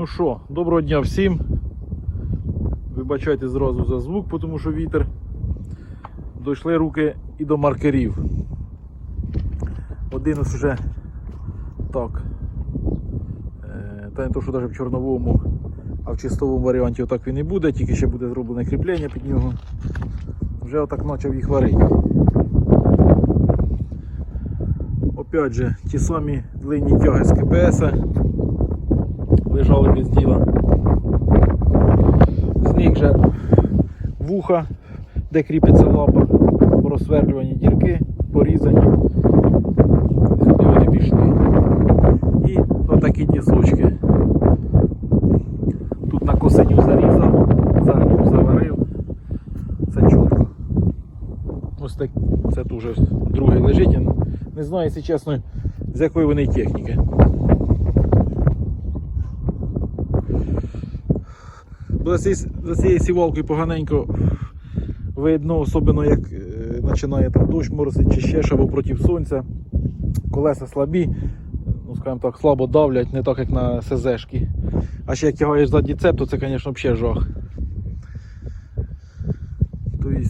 Ну що, доброго дня всім. Вибачайте зразу за звук, тому що вітер. Дійшли руки і до маркерів. Один ось вже так. е, Та не то, що навіть в чорновому, а в чистовому варіанті отак він і буде, тільки ще буде зроблене кріплення під нього. Вже отак почав їх варити. Опять же, ті самі длинні тяги з КПС лежали без діла. З них же вуха, де кріпиться лапа, просверлювані дірки, порізані. Пішли. І отакі дізочки. Тут на косиню зарізав, загнув, заварив. Це чітко. Ось так, це тут вже другий лежить. Не знаю, якщо чесно, з якої вони техніки. Бо за цією- сівалкою поганенько видно, особливо як е, починає там дощ моросить чи ще або проти сонця. Колеса слабі, ну скажімо так, слабо давлять, не так як на СЗшки. А ще як тягаєш задній цеп, то це, звісно, взагалі жах. Тобто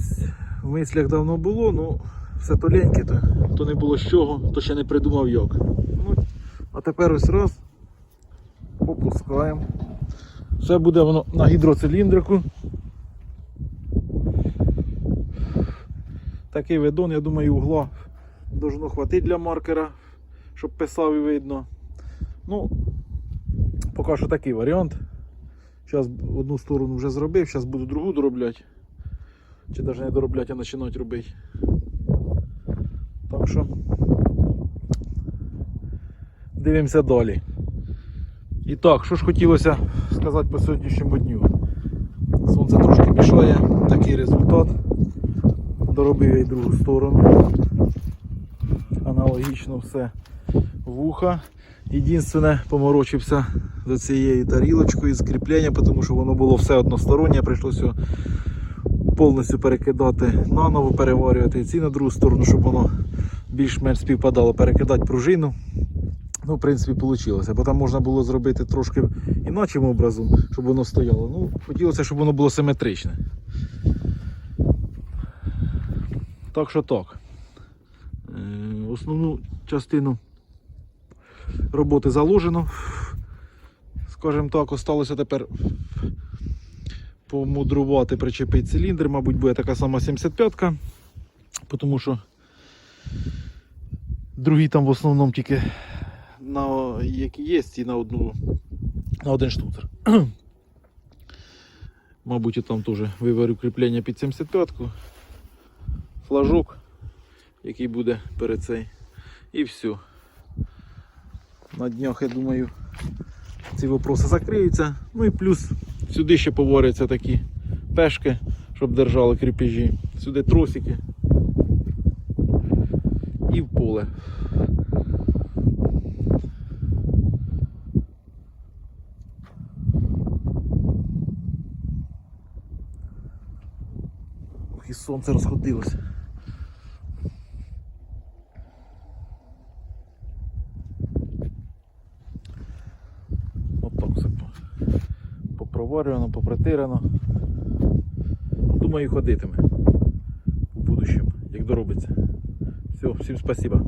в мислях давно було, ну все то леньке, то, то не було з чого, то ще не придумав як. Ну, а тепер ось раз попускаємо. Все буде воно на гідроциліндрику. Такий видон, я думаю, угла должно хватити для маркера, щоб писав і видно. Ну, поки що такий варіант. Зараз одну сторону вже зробив, зараз буду другу доробляти. Чи навіть не доробляти, а починати робити. Так що дивимося далі. І так, що ж хотілося сказати по сьогоднішньому дню. Сонце трошки мішає, такий результат. Доробив я й другу сторону. Аналогічно все вуха. Єдине, поморочився за цією тарілочкою з кріплення, тому що воно було все одностороннє, прийшлося повністю перекидати наново, переварювати ці на другу сторону, щоб воно більш-менш співпадало, перекидати пружину. Ну, в принципі, вийшло. Бо там можна було зробити трошки інакшим образом, щоб воно стояло. Ну, хотілося, щоб воно було симетричне. Так що так. Е, Основну частину роботи заложено. Скажімо так, осталося тепер помудрувати, причепити циліндр. Мабуть, буде така сама 75-ка, тому що другі там в основному тільки на які є, і на одну на один штуцер. Мабуть, я там теж виварю кріплення під 75-ку, флажок, який буде перед цей. І все. На днях, я думаю, ці вопроси закриються. Ну і плюс сюди ще поворяться такі пешки, щоб держали кріпежі. Сюди тросики. І в поле. І сонце розходилося. Отак все по- попроварювано, попритирано. Думаю, ходитиме в будущем, як доробиться. Все, всім спасибо.